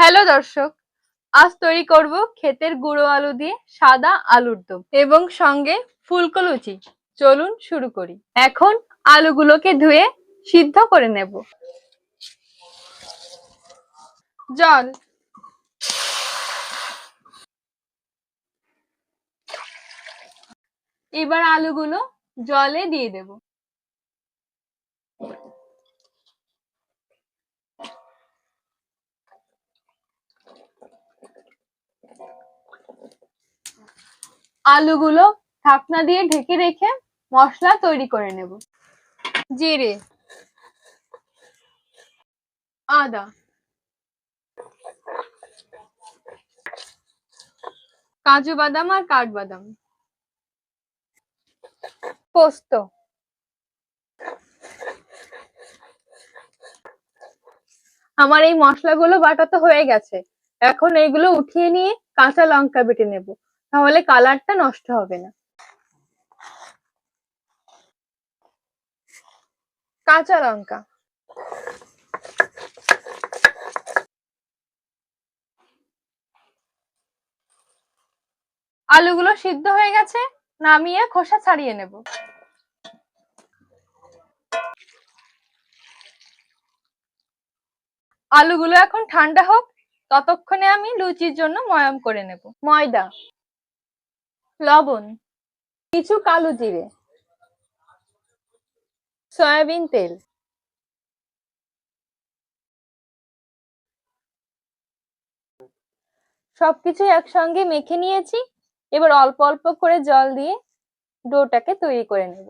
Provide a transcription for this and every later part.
Hello দর্শক, আজ তৈরি করব ক্ষেতের গুঁড়ো আলু দিয়ে সাদা আলুর দম এবং সঙ্গে ফুলকো লুচি। চলুন শুরু করি। এখন আলুগুলোকে ধুয়ে সিদ্ধ করে নেব। জল। এবার আলুগুলো জলে দিয়ে দেব। আলুগুলো ঢাকনা দিয়ে ঢেকে রেখে মশলা তৈরি করে নেব। জিরে, আদা, কাজু বাদাম আর কাঠবাদাম, পোস্ত, আমার এই মশলাগুলো বাটা তো হয়ে গেছে। এখন এইগুলো উঠিয়ে নিয়ে কাঁচা লঙ্কা বেটে নেব। তাহলে কালারটা নষ্ট হবে না। কাঁচা লঙ্কা। আলুগুলো সিদ্ধ হয়ে গেছে, নামিয়ে খোসা ছাড়িয়ে নেব। আলুগুলো এখন ঠান্ডা হোক, ততক্ষণে আমি লুচির জন্য ময়াম করে নেব। ময়দা। লবণ, কিছু কালো জিরে, সয়াবিন তেল, সবকিছু একসঙ্গে মেখে নিয়েছি। এবার অল্প অল্প করে জল দিয়ে ডোটাকে তৈরি করে নেব।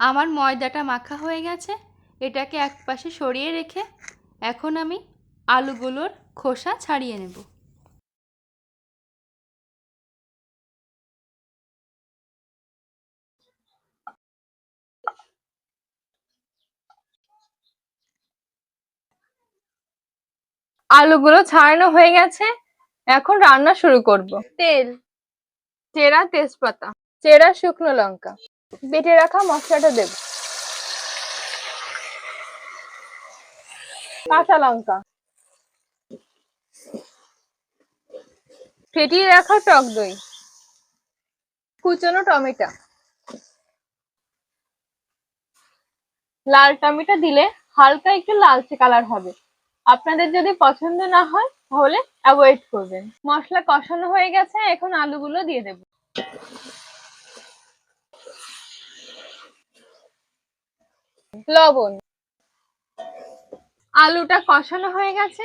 আমার ময়দাটা মাখা হয়ে গেছে। এটাকে একপাশে সরিয়ে রেখে এখন আমি আলুগুলোর খোসা ছাড়িয়ে নেব। আলুগুলো ছাড়ানো হয়ে গেছে। এখন রান্না শুরু করব। তেল। চেরা তেজপাতা চেরা শুকনো লঙ্কা। বেটে রাখা মশলাটা দেব। কাঁচা লঙ্কা। ফেটিয়ে রাখা টক দই। কুচনো টমেটো। লাল টমেটো দিলে হালকা একটু লালচে কালার হবে। আপনাদের যদি পছন্দ না হয়, তাহলে অ্যাভয়েড করবেন। মশলা কষানো হয়ে গেছে, এখন আলুগুলো দিয়ে দেব। লবণ। আলুটা কষানো হয়ে গেছে,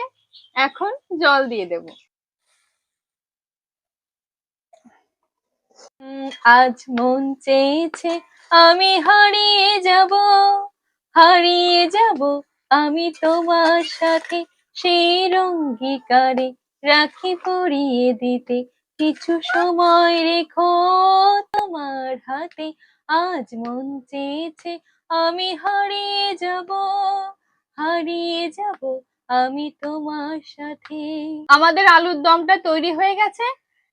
এখন জল দিয়ে দেব। আজ মন চেয়েছে আমি হারিয়ে যাব হারিয়ে যাব আমি তোমার সাথে, সেই রঙ্গিকারে রাখি পরিয়ে দিতে। কিছু সময় রেখো তোমার হাতে, আজ মন চেয়েছে আমি হারিয়ে যাব হারিয়ে যাব আমি তোমার সাথে। আমাদের আলুর দমটা তৈরি হয়ে গেছে।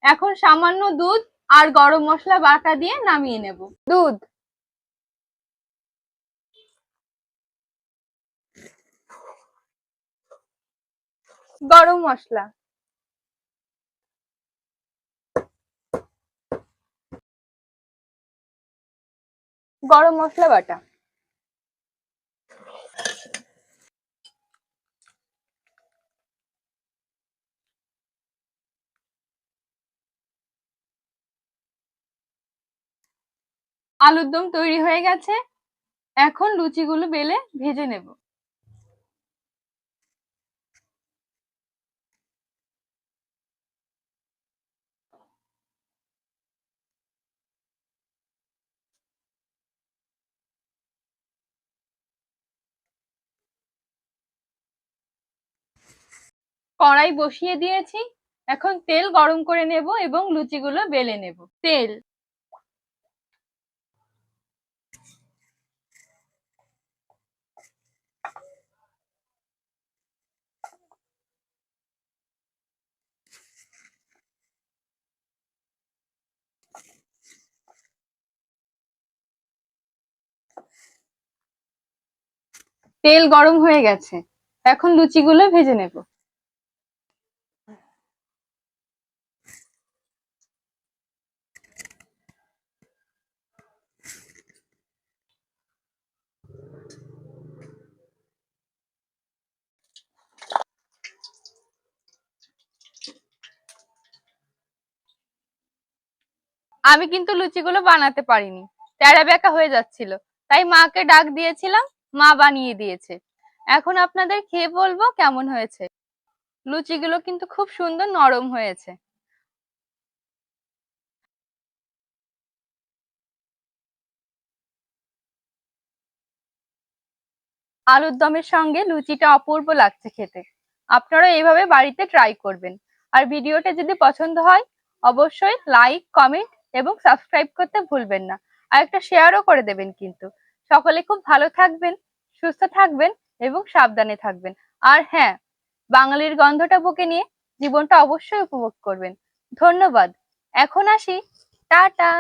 এখন সামান্য দুধ আর গরম মশলা বাটা দিয়ে নামিয়ে নেব। দুধ। গরম মশলা। গরম মশলা বাটা। আলুর দম তৈরি হয়ে গেছে। এখন লুচিগুলো বেলে ভেজে নেব। কড়াই বসিয়ে দিয়েছি। এখন তেল গরম করে নেব এবং লুচিগুলো বেলে নেব। তেল তেল গরম হয়ে গেছে। এখন লুচিগুলো ভেজে নেব। আমি কিন্তু লুচিগুলো বানাতে পারিনি। তেরা বেঁকা হয়ে যাচ্ছিল। তাই মাকে ডাক দিয়েছিলাম মা বানিয়ে দিয়েছে। এখন আপনাদের খেয়ে বলব কেমন হয়েছে। লুচিগুলো কিন্তু খুব সুন্দর নরম হয়েছে। আলুর দমের সঙ্গে লুচিটা অপূর্ব লাগছে খেতে। আপনারা এইভাবে বাড়িতে ট্রাই করবেন। আর ভিডিওটা যদি পছন্দ হয়, অবশ্যই লাইক কমেন্ট এবং সাবস্ক্রাইব করতে ভুলবেন না। আর একটা শেয়ারও করে দেবেন কিন্তু। সকলে খুব ভালো থাকবেন, সুস্থ থাকবেন এবং সাবধানে থাকবেন। আর হ্যাঁ বাঙালির গন্ধটা বুকে নিয়ে জীবনটা অবশ্যই উপভোগ করবেন। ধন্যবাদ। এখন আসি। টাটা!